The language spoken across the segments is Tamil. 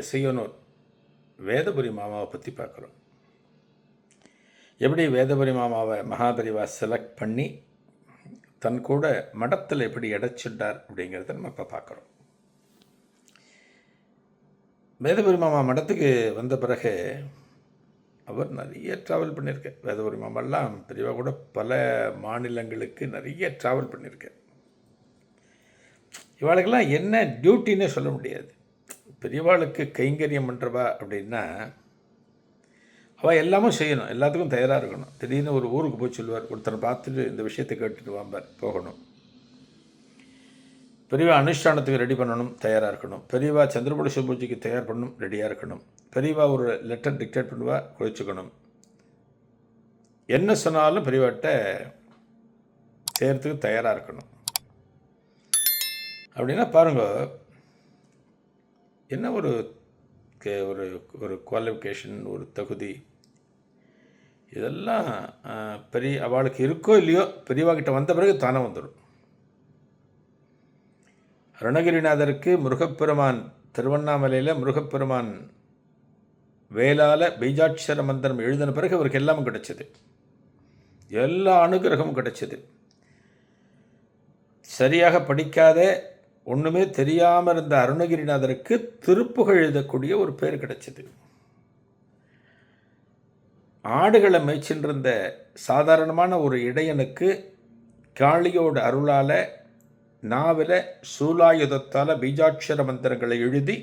எசையனூர் வேதபுரி மாமாவை பற்றி பார்க்குறோம். எப்படி வேதபுரி மாமாவை மகாபரிவா செலக்ட் பண்ணி தன் கூட மடத்தில் எப்படி இடைச்சிட்டார் அப்படிங்கிறத நம்ம இப்போ பார்க்குறோம். வேதபுரி மாமா மடத்துக்கு வந்த பிறகு அவர் நிறைய ட்ராவல் பண்ணியிருக்கார் வேதபுரி மாமாலாம் பெரியவா கூட பல மாநிலங்களுக்கு நிறைய ட்ராவல் பண்ணியிருக்கார் இவாளுக்கெல்லாம் என்ன டியூட்டின்னே சொல்ல முடியாது. பெரியவாளுக்கு கைங்கரியம் பண்ணுறவா அப்படின்னா அவள் எல்லாமும் செய்யணும். எல்லாத்துக்கும் தயாராக இருக்கணும். திடீர்னு ஒரு ஊருக்கு போய் சொல்லுவார். ஒருத்தரை பார்த்துட்டு இந்த விஷயத்தை கேட்டுட்டு வாம்பார். போகணும். பெரியவா அனுஷ்டானத்துக்கு ரெடி பண்ணணும். தயாராக இருக்கணும். பெரியவா சந்திரபுடி பூஜைக்கு தயார் பண்ணணும். ரெடியாக இருக்கணும். பெரியவா ஒரு லெட்டர் டிக்டேட் பண்ணுவா. குளிச்சுக்கணும். என்ன சொன்னாலும் பெரியவாட்ட செய்கிறதுக்கு தயாராக இருக்கணும். அப்படின்னா பாருங்கள் என்ன ஒரு ஒரு ஒரு குவாலிஃபிகேஷன் ஒரு தகுதி? இதெல்லாம் பெரிய அவளுக்கு இருக்கோ இல்லையோ பெரியவாகிட்ட வந்த பிறகு தானே வந்துடும் அருணகிரிநாதருக்கு முருகப்பெருமான் திருவண்ணாமலையில் முருகப்பெருமான் வேளால பீஜாட்சர மந்திரம் எழுதின பிறகு அவருக்கு எல்லாமும் கிடைச்சது. எல்லா அனுகிரகமும் கிடைச்சது. சரியாக படிக்காத ஒன்றுமே தெரியாமல் இருந்த அருணகிரிநாதருக்கு திருப்புகழ் எழுதக்கூடிய ஒரு பேர் கிடைச்சது. ஆடுகளை மேய்ச்சின்றிருந்த சாதாரணமான ஒரு இடையனுக்கு காளியோட அருளால் நாவல சூலாயுதத்தால் பீஜாட்சர மந்திரங்களை எழுதி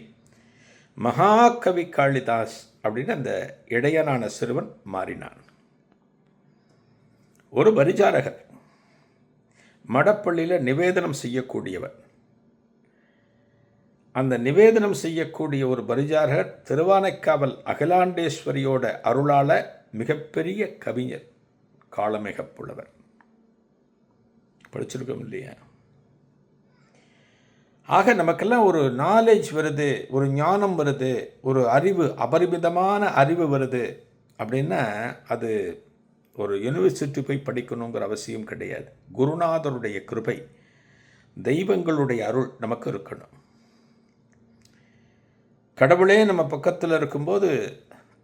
மகாகவி காளிதாஸ் அப்படின்னு அந்த இடையனான சிறுவன் மாறினான். ஒரு பரிஜாரகர் மடப்பள்ளியில் நிவேதனம் செய்யக்கூடியவர். அந்த நிவேதனம் செய்யக்கூடிய ஒரு பரிஜாரகர் திருவானைக்காவல் அகிலாண்டேஸ்வரியோட அருளால மிகப்பெரிய கவிஞர் காலமிகப்புலவர். படிச்சிருக்கோம் இல்லையா? ஆக நமக்கெல்லாம் ஒரு நாலேஜ் வருது ஒரு ஞானம் வருது ஒரு அறிவு அபரிமிதமான அறிவு வருது அப்படின்னா அது ஒரு யூனிவர்சிட்டி போய் படிக்கணுங்கிற அவசியம் கிடையாது. குருநாதருடைய கிருபை தெய்வங்களுடைய அருள் நமக்கு இருக்கணும். கடவுளே நம்ம பக்கத்தில் இருக்கும்போது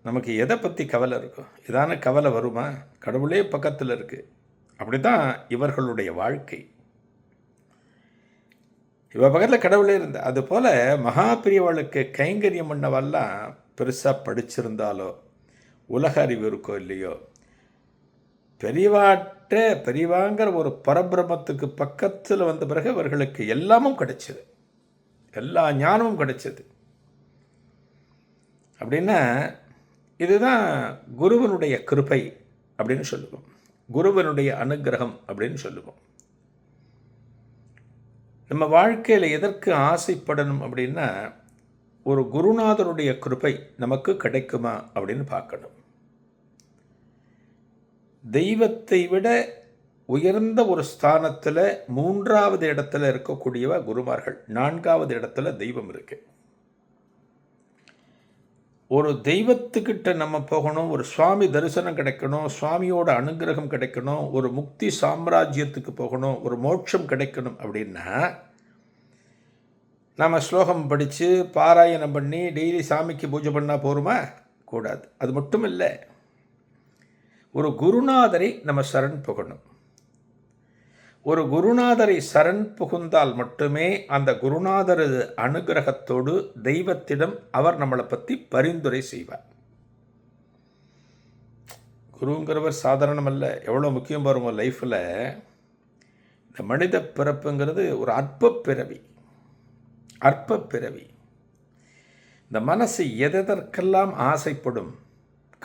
நமக்கு எதை பற்றி கவலை இருக்கும் இதான கவலை வருமா? கடவுளே பக்கத்தில் இருக்குது அப்படி தான் இவர்களுடைய வாழ்க்கை. இவ பக்கத்தில் கடவுளே இருந்த அதுபோல் மகாபிரியவளுக்கு கைங்கரியம் பண்ணவெல்லாம் பெருசாக படிச்சிருந்தாலோ உலக அறிவு இருக்கோ இல்லையோ பெரியவாட்ட பெரியவாங்கிற ஒரு பரபிரமத்துக்கு பக்கத்தில் வந்த பிறகு இவர்களுக்கு எல்லாமும் கிடைச்சது. எல்லா ஞானமும் கிடைச்சது. அப்படின்னா இதுதான் குருவனுடைய கிருப்பை அப்படின்னு சொல்லுவோம். குருவனுடைய அனுக்கிரகம் அப்படின்னு சொல்லுவோம். நம்ம வாழ்க்கையில் எதற்கு ஆசைப்படணும் அப்படின்னா ஒரு குருநாதனுடைய கிருபை நமக்கு கிடைக்குமா அப்படின்னு பார்க்கணும். தெய்வத்தை விட உயர்ந்த ஒரு ஸ்தானத்தில் மூன்றாவது இடத்துல இருக்கக்கூடியவ குருமார்கள். நான்காவது இடத்துல தெய்வம் இருக்குது ஒரு தெய்வத்துக்கிட்ட நம்ம போகணும் ஒரு சுவாமி தரிசனம் கிடைக்கணும் சுவாமியோட அனுகிரகம் கிடைக்கணும் ஒரு முக்தி சாம்ராஜ்யத்துக்கு போகணும் ஒரு மோட்சம் கிடைக்கணும் அப்படின்னா நம்ம ஸ்லோகம் படித்து பாராயணம் பண்ணி டெய்லி சாமிக்கு பூஜை பண்ணால் போருமா? கூடாது. அது மட்டும் இல்லை. ஒரு குருநாதரை நம்ம சரண் புகணும். ஒரு குருநாதரை சரண் புகுந்தால் மட்டுமே அந்த குருநாதர் அனுகிரகத்தோடு தெய்வத்திடம் அவர் நம்மளை பற்றி பரிந்துரை செய்வார். குருங்கிறவர் சாதாரணமல்ல எவ்வளோ முக்கியம் பாருங்க லைஃப்பில் இந்த மனித பிறப்புங்கிறது ஒரு அற்ப பிறவி அற்ப பிறவி. இந்த மனசு எதற்கெல்லாம் ஆசைப்படும்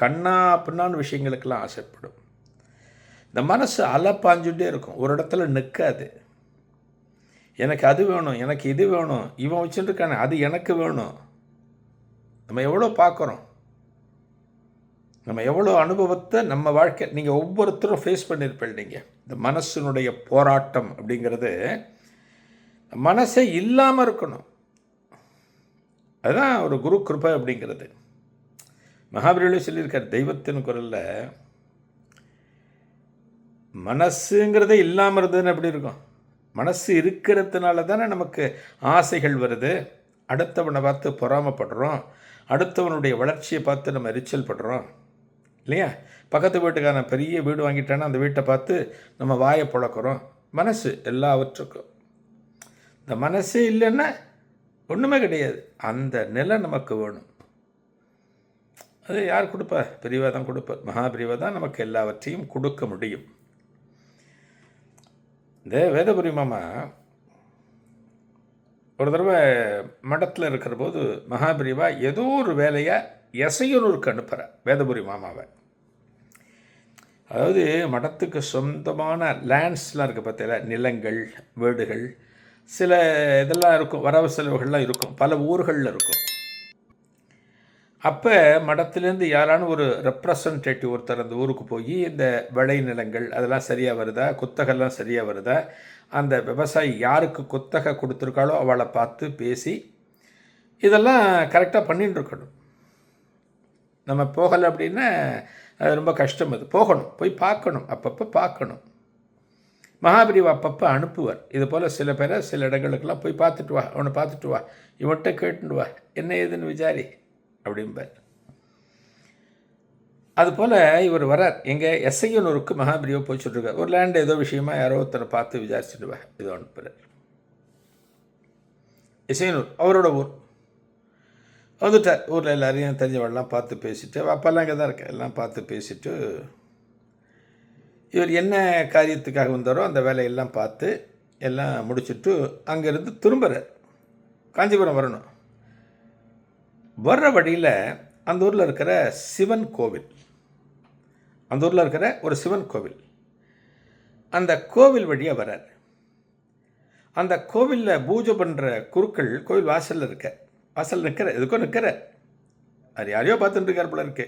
கண்ணா பின்னான்னு விஷயங்களுக்கெல்லாம் ஆசைப்படும். இந்த மனசு அலப்பாஞ்சுட்டே இருக்கும். ஒரு இடத்துல நிற்காது எனக்கு அது வேணும் எனக்கு இது வேணும் இவன் வச்சுட்டுருக்கானே அது எனக்கு வேணும். நம்ம எவ்வளோ பார்க்குறோம்? நம்ம எவ்வளோ அனுபவத்தை நம்ம வாழ்க்கை நீங்கள் ஒவ்வொருத்தரும் ஃபேஸ் பண்ணியிருப்பீங்க நீங்கள் இந்த மனசினுடைய போராட்டம் அப்படிங்கிறது மனசே இல்லாமல் இருக்கணும். அதுதான் ஒரு குரு கிருபை அப்படிங்கிறது. மகாபலியிலே சொல்லியிருக்கார் தெய்வத்தின் குரலில் மனசுங்கிறதே இல்லாமல் இருந்ததுன்னு எப்படி இருக்கும்? மனசு இருக்கிறதுனால தானே நமக்கு ஆசைகள் வருது. அடுத்தவனை பார்த்து பொறாமப்படுறோம். அடுத்தவனுடைய வளர்ச்சியை பார்த்து நம்ம எரிச்சல் படுறோம். இல்லையா? பக்கத்து வீட்டுக்காரன் பெரிய வீடு வாங்கிட்டானா அந்த வீட்டை பார்த்து நம்ம வாயை புழக்கிறோம். மனசு எல்லாவற்றுக்கும். இந்த மனசே இல்லைன்னா ஒன்றுமே கிடையாது. அந்த நிலை நமக்கு வேணும். அது யார் கொடுப்பா? பிரிவாக தான் கொடுப்பார் மகாபிரிவாக தான் நமக்கு எல்லாவற்றையும் கொடுக்க முடியும். இந்த வேதபுரி மாமா ஒரு தடவை மடத்தில் இருக்கிற போது மகாபிரிவா ஏதோ ஒரு வேலையை எசையூருக்கு அனுப்புகிற வேதபுரி மாமாவை. அதாவது மடத்துக்கு சொந்தமான லேண்ட்ஸ்லாம் இருக்குது பார்த்தீங்களா நிலங்கள் வீடுகள் சில இதெல்லாம் இருக்கும் வரவு செலவுகள்லாம் இருக்கும் பல ஊர்களில் இருக்கும். அப்போ மடத்துலேருந்து யாரான ஒரு ரெப்ரசன்டேட்டிவ் ஒருத்தர் அந்த ஊருக்கு போய் இந்த விளை நிலங்கள் அதெல்லாம் சரியாக வருதா? குத்தகெல்லாம் சரியாக வருதா? அந்த விவசாயி யாருக்கு குத்தகை கொடுத்துருக்காளோ அவளை பார்த்து பேசி இதெல்லாம் கரெக்டாக பண்ணிட்டு இருக்கணும். நம்ம போகலை அப்படின்னா அது ரொம்ப கஷ்டம் அது. போகணும் போய் பார்க்கணும் அப்பப்போ பார்க்கணும். மகாபிரிவு அப்பப்போ அனுப்புவார். இது போல் சில பேரை சில இடங்களுக்கெல்லாம் போய் பார்த்துட்டு வா அவனை பார்த்துட்டு வா இவன்கிட்ட கேட்டுட்டு வா. என்ன ஏதுன்னு விசாரி. அப்படிம்பார் அதுபோல் இவர் வரார் எங்கள் எஸ்ஐயனூருக்கு மகாபிரியோ போய் சொல்லிருக்கார். ஒரு லேண்ட் ஏதோ விஷயமா யாரோ ஒருத்தரை பார்த்து விசாரிச்சுட்டு வா இதோ அனுப்புகிறார் இசையனூர் அவரோட ஊர். வந்துட்டார். ஊரில் எல்லாரையும் தெரிஞ்சவெல்லாம் பார்த்து பேசிட்டு அப்போல்லாம் இங்கே தான் இருக்கேன் எல்லாம் பார்த்து பேசிட்டு இவர் என்ன காரியத்துக்காக வந்தாரோ அந்த வேலையெல்லாம் பார்த்து எல்லாம் முடிச்சுட்டு அங்கேருந்து திரும்புகிறார் காஞ்சிபுரம் வரணும். வர்ற வழியில் அந்த ஊரில் இருக்கிற சிவன் கோவில். அந்த ஊரில் இருக்கிற ஒரு சிவன் கோவில். அந்த கோவில் வழியாக வர்றார். அந்த கோவிலில் பூஜை பண்ணுற குருக்கள் கோவில் வாசலில் இருக்க வாசல் நிற்கிற எதுக்கோ நிற்கிற அது யாரையோ பார்த்துட்டு இருக்கார் போல இருக்கு.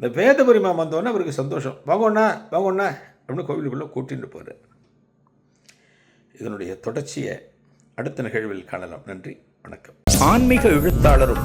இந்த வேதபுரி மாமா வந்தோன்னே அவருக்கு சந்தோஷம். வாங்கண்ணா வாங்கண்ணா அப்படின்னு கோவிலுக்குள்ளே கூட்டிகிட்டு போகிறார் இதனுடைய தொடர்ச்சியை அடுத்த நிகழ்வில் காணலாம். நன்றி வணக்கம். ஆன்மீக எழுத்தாளரும்